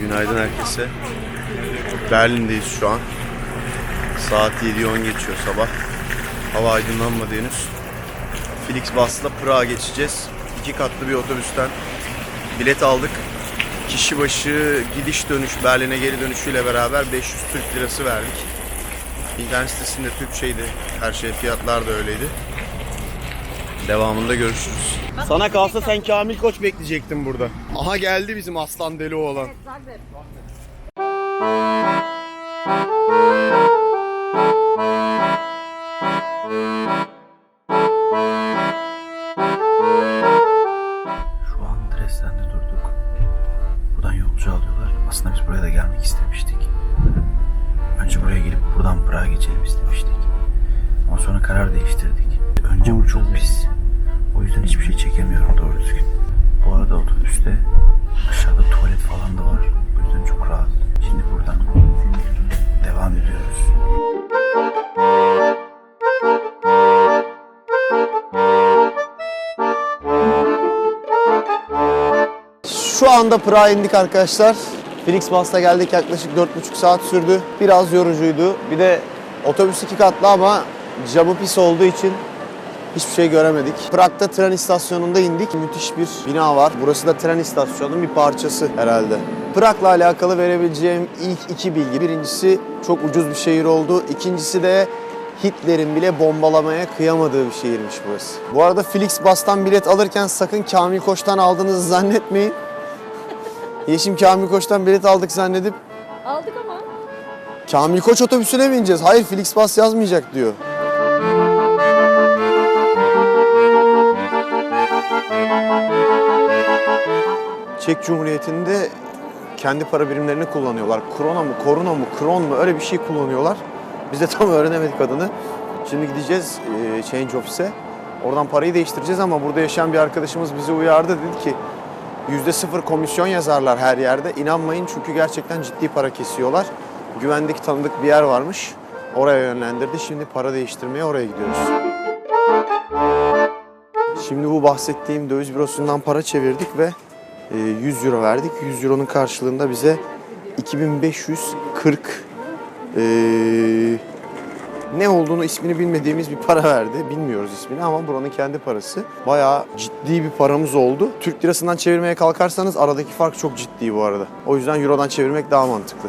Günaydın herkese. Berlin'deyiz şu an. Saat 7.10 geçiyor sabah. Hava aydınlanmadı henüz. Flixbus'la Prag'a geçeceğiz. İki katlı bir otobüsten bilet aldık. Kişi başı gidiş dönüş Berlin'e geri dönüşüyle beraber 500 Türk lirası verdik. İnternet sitesinde Türkçeydi. Her şey fiyatlar da öyleydi. Devamında görüşürüz. Sana kalsa sen Kamil Koç bekleyecektin burada. Aha geldi bizim aslan deli oğlan. Şu an Dresden'de durduk. Buradan yolcu alıyorlar. Aslında biz buraya da gelmek istemiştik. Önce buraya gelip buradan Prag'a geçelim istemiştik. Ama sonra karar değiştirdik. Önce bu çok pis. Hiçbir şey çekemiyorum doğru düzgün. Bu arada otobüste aşağıda tuvalet falan da var. O yüzden çok rahat. Şimdi buradan devam ediyoruz. Şu anda Prag'a indik arkadaşlar. Flixbus'ta geldik yaklaşık 4,5 saat sürdü. Biraz yorucuydu. Bir de otobüs iki katlı ama camı pis olduğu için hiçbir şey göremedik. Prag'da tren istasyonunda indik. Müthiş bir bina var. Burası da tren istasyonunun bir parçası herhalde. Prag'la alakalı verebileceğim ilk iki bilgi. Birincisi çok ucuz bir şehir oldu. İkincisi de Hitler'in bile bombalamaya kıyamadığı bir şehirmiş burası. Bu arada Flixbus'tan bilet alırken sakın Kamil Koç'tan aldığınızı zannetmeyin. Yeşim Kamil Koç'tan bilet aldık zannedip Aldık ama. Kamil Koç otobüsüne mi ineceğiz? Hayır Flixbus yazmayacak diyor. Çek Cumhuriyeti'nde kendi para birimlerini kullanıyorlar. Krona mı, koruna mı, kron mu öyle bir şey kullanıyorlar. Biz de tam öğrenemedik adını. Şimdi gideceğiz e, Change Office'e. Oradan parayı değiştireceğiz ama burada yaşayan bir arkadaşımız bizi uyardı. Dedi ki yüzde sıfır komisyon yazarlar her yerde. İnanmayın çünkü gerçekten ciddi para kesiyorlar. Güvendik tanıdık bir yer varmış. Oraya yönlendirdi. Şimdi para değiştirmeye oraya gidiyoruz. Şimdi bu bahsettiğim döviz bürosundan para çevirdik ve 100 euro verdik. 100 euronun karşılığında bize 2540 e, ne olduğunu ismini bilmediğimiz bir para verdi. Bilmiyoruz ismini ama buranın kendi parası. Bayağı ciddi bir paramız oldu. Türk lirasından çevirmeye kalkarsanız aradaki fark çok ciddi bu arada. O yüzden Euro'dan çevirmek daha mantıklı.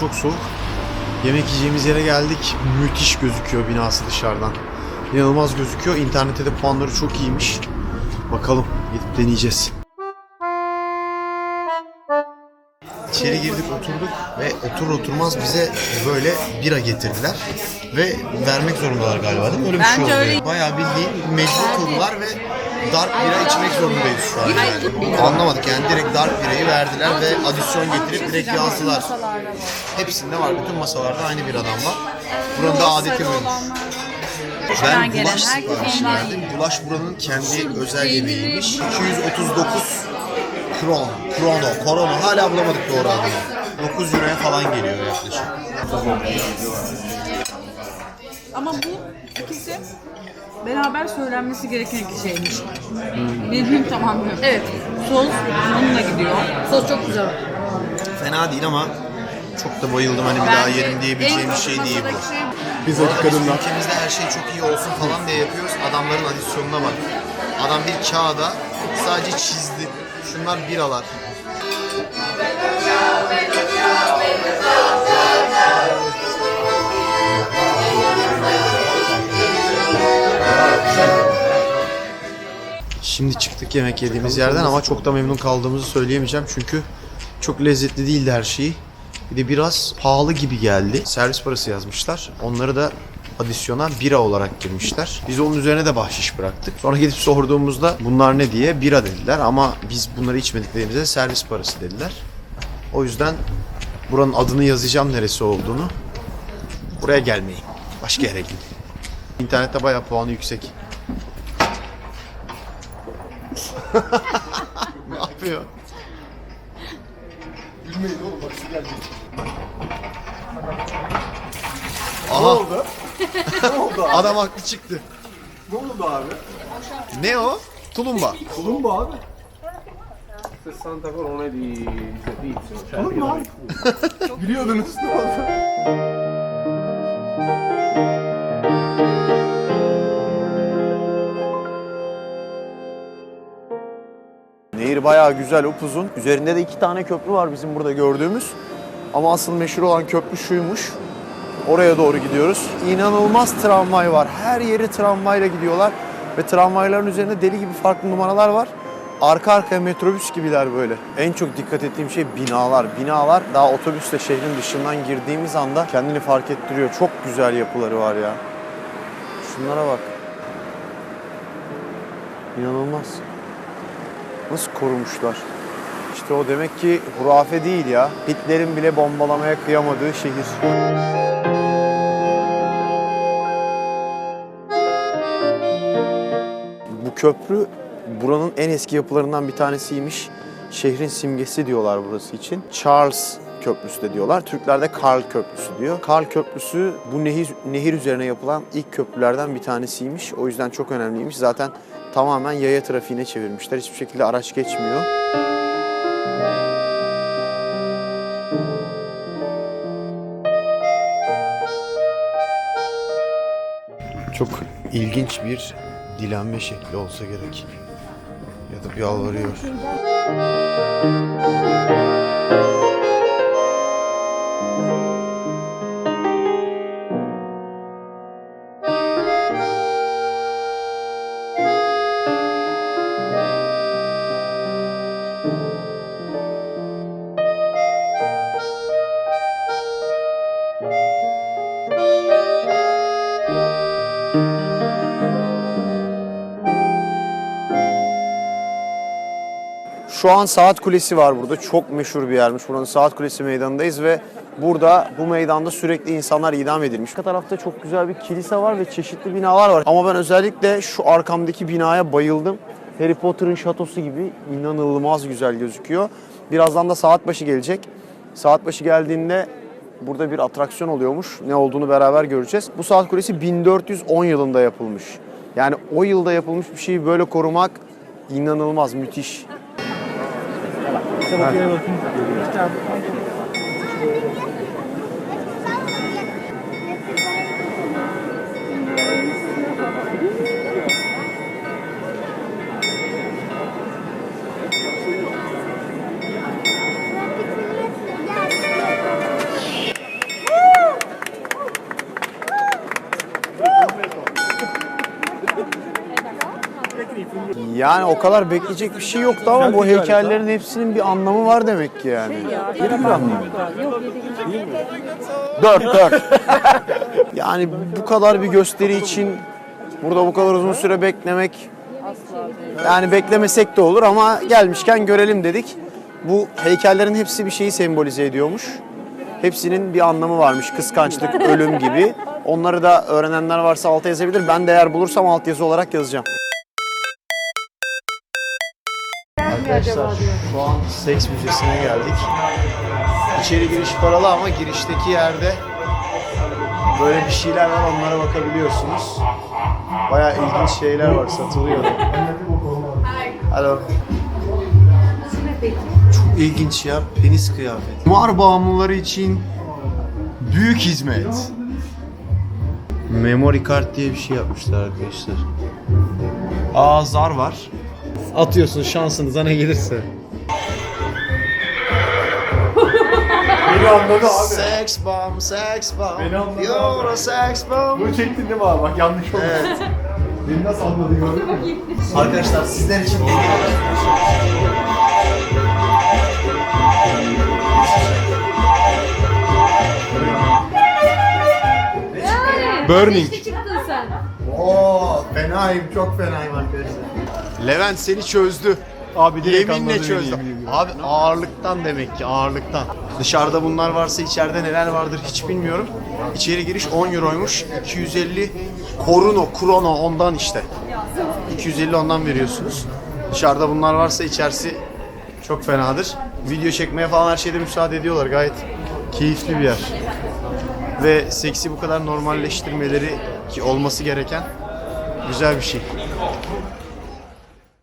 Çok soğuk. Yemek yiyeceğimiz yere geldik. Müthiş gözüküyor binası dışarıdan. İnanılmaz gözüküyor. İnternette de puanları çok iyiymiş. Bakalım gidip deneyeceğiz. İçeri girdik oturduk ve oturur oturmaz bize böyle bira getirdiler. Ve vermek zorundalar galiba değil mi? Öyle bir şey Bence oldu. öyle. Bayağı bildiğin mecbur kıldılar ve dark bira içmek zorundayız şu an. Yani. Anlamadık yani direkt dark birayı verdiler ve adisyon getirip direkt yazdılar. Hepsinde var. Bütün masalarda aynı biradan var. Buranın da adeti buymuş. Ben gelen herkes siparişi verdim. Gulaş buranın kendi özel yemeğiymiş. 239 kron, krono, korono hala bulamadık doğru adını. 9 euroya falan geliyor yaklaşık. Ama bu ikisi beraber söylenmesi gereken iki şeymiş. Birbirini tamamlıyor. Evet. Sos onunla gidiyor. Sos çok güzel. Fena değil ama çok da bayıldım hani bir daha yerim diyebileceğim bir şey değil bu. Biz Pizzacı Biz kadınlar. ülkemizde her şey çok iyi olsun falan diye yapıyoruz. Adamların adisyonuna bak. Adam bir kağıda sadece çizdi. Şunlar biralar. Şimdi çıktık yemek yediğimiz yerden ama çok da memnun kaldığımızı söyleyemeyeceğim çünkü çok lezzetli değildi her şeyi. Bir de biraz pahalı gibi geldi. Servis parası yazmışlar. Onları da adisyona bira olarak girmişler. Biz onun üzerine de bahşiş bıraktık. Sonra gidip sorduğumuzda bunlar ne diye bira dediler ama biz bunları içmediklerimizde servis parası dediler. O yüzden buranın adını yazacağım neresi olduğunu. Buraya gelmeyin. Başka yere gidin. İnternette bayağı puanı yüksek. Ne yapıyor? Gülmeyin oğlum bak su gelecek. Aha. Ne oldu? ne oldu abi? Adam haklı çıktı. Ne oldu abi? Ne o? Tulumba. Tulum bu abi. 60 corone di, servizio. Cioè? Biliyordunuz ne oldu? Nehir bayağı güzel, upuzun. Üzerinde de iki tane köprü var bizim burada gördüğümüz. Ama asıl meşhur olan köprü şuymuş. Oraya doğru gidiyoruz. İnanılmaz tramvay var. Her yeri tramvayla gidiyorlar. Ve tramvayların üzerinde deli gibi farklı numaralar var. Arka arkaya metrobüs gibiler böyle. En çok dikkat ettiğim şey binalar. Binalar daha otobüsle şehrin dışından girdiğimiz anda kendini fark ettiriyor. Çok güzel yapıları var ya. Şunlara bak. İnanılmaz. Nasıl korumuşlar? İşte o demek ki hurafe değil ya. Hitler'in bile bombalamaya kıyamadığı şehir. Bu köprü buranın en eski yapılarından bir tanesiymiş. Şehrin simgesi diyorlar burası için. Charles Köprüsü de diyorlar. Türkler de Karl Köprüsü diyor. Karl Köprüsü bu nehir, nehir üzerine yapılan ilk köprülerden bir tanesiymiş. O yüzden çok önemliymiş. Zaten tamamen yaya trafiğine çevirmişler. Hiçbir şekilde araç geçmiyor. Çok ilginç bir dilenme şekli olsa gerek. Ya da bir yalvarıyor. Şu an Saat Kulesi var burada. Çok meşhur bir yermiş. Buranın Saat Kulesi meydanındayız ve burada bu meydanda sürekli insanlar idam edilmiş. Arka tarafta çok güzel bir kilise var ve çeşitli binalar var. Ama ben özellikle şu arkamdaki binaya bayıldım. Harry Potter'ın şatosu gibi inanılmaz güzel gözüküyor. Birazdan da saat başı gelecek. Saat başı geldiğinde burada bir atraksiyon oluyormuş. Ne olduğunu beraber göreceğiz. Bu saat kulesi 1410 yılında yapılmış. Yani o yılda yapılmış bir şeyi böyle korumak inanılmaz, müthiş. Você vai querer outro? Yani o kadar bekleyecek bir şey yoktu ama bu heykellerin hepsinin bir anlamı var demek ki yani. Dört, dört. yani bu kadar bir gösteri için burada bu kadar uzun süre beklemek yani beklemesek de olur ama gelmişken görelim dedik. Bu heykellerin hepsi bir şeyi sembolize ediyormuş. Hepsinin bir anlamı varmış. Kıskançlık, ölüm gibi. Onları da öğrenenler varsa alta yazabilir. Ben de eğer bulursam altyazı olarak yazacağım. Arkadaşlar şu an seks müzesine geldik. İçeri giriş paralı ama girişteki yerde böyle bir şeyler var onlara bakabiliyorsunuz. Bayağı ilginç şeyler var satılıyor. Alo. Çok ilginç ya penis kıyafet. Kumar bağımlıları için büyük hizmet. Memory card diye bir şey yapmışlar arkadaşlar. Aa zar var. Atıyorsun şansınıza ne gelirse. Beni anladı abi. Sex bomb, sex bomb. Beni anladı You're a sex bomb. Bunu çektin değil mi abi? Bak yanlış oldu. Evet. Beni nasıl anladı gördün mü? Arkadaşlar sizler için Burning. çıktın sen. Oo, fenayım, çok fenayım arkadaşlar. Levent seni çözdü. Abi direkt Yeminle anladı beni, çözdü. yemin ediyorum. Abi ağırlıktan demek ki ağırlıktan. Dışarıda bunlar varsa içeride neler vardır hiç bilmiyorum. İçeri giriş 10 euroymuş. 250 koruno, krono ondan işte. 250 ondan veriyorsunuz. Dışarıda bunlar varsa içerisi çok fenadır. Video çekmeye falan her şeyde müsaade ediyorlar. Gayet keyifli bir yer. Ve seksi bu kadar normalleştirmeleri ki olması gereken güzel bir şey.